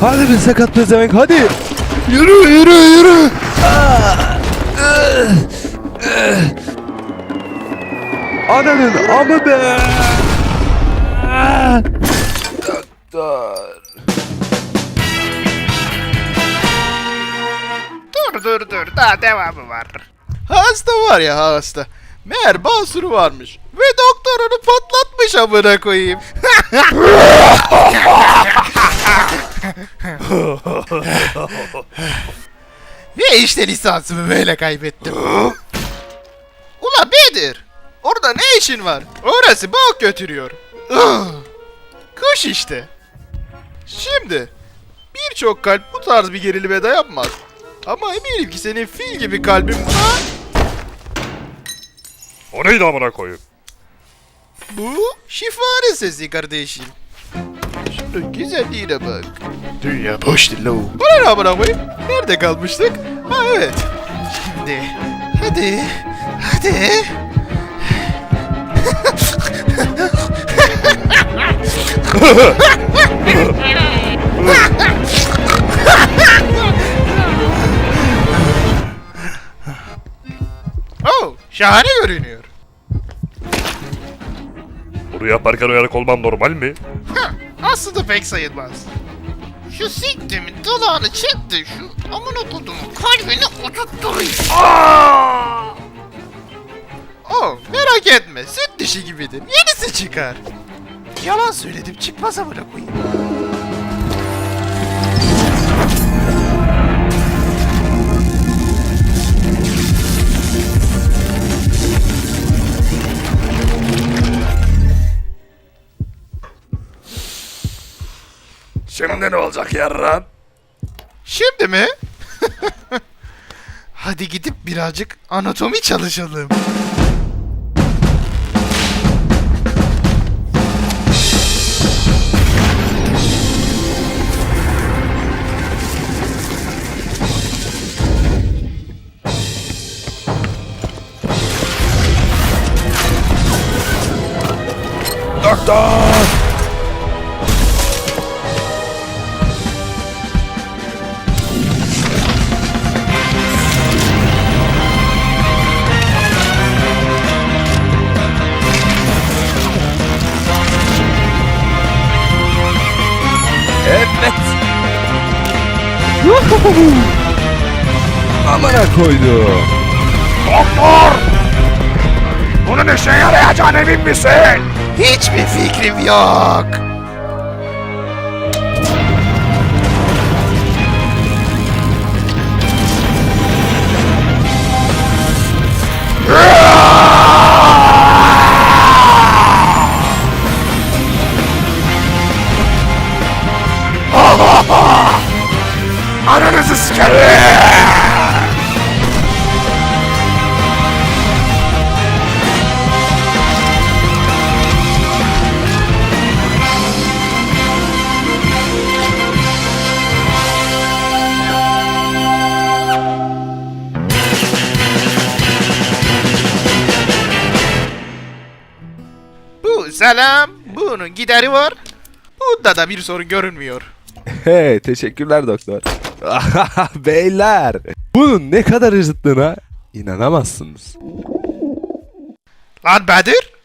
Hadi bir sakat pezevenk hadi. Yürü yürü yürü. Ananın amı be. Doktor. Dur dur dur daha devamı var. Hasta var ya hasta. Meğer basuru varmış. Ve doktor onu patlatmış amına koyayım. Ve işte lisansımı böyle kaybettim. Ula Bedir. Orada ne işin var? Orası bok götürüyor. Kuş işte. Şimdi birçok kalp bu tarz bir gerilime dayanmaz. Ama eminim ki senin fil gibi kalbin buna... O neydi amına koyayım? Bu şifare sesi kardeşim. Şunun güzelliğine bak. Dünya boş değil lo. Bu ne amına koyayım? Nerede kalmıştık? Ha evet. Şimdi hadi hadi. Oh, şahane görünüyor. Bunu yaparken uyanık olman normal mi? Aslında pek sayılmaz. Şu siktimin dalağını çek de şu amına kodumun kalbini oturtturayım. Oh merak etme süt dişi gibidir yenisi çıkar. Yalan söyledim çıkmaz amına Şimdi ne olacak yarram? Şimdi mi? Hadi gidip birazcık anatomi çalışalım. Doktor. Amına koydum. Doktor! Bunun işe yarayacağına emin misin? Hiçbir fikrim yok. Sikerim! Bu selam. Bunun gideri var. Bunda da bir sorun görünmüyor. He teşekkürler doktor. Beyler bunun ne kadar acıttığına inanamazsınız. Lan Bedir.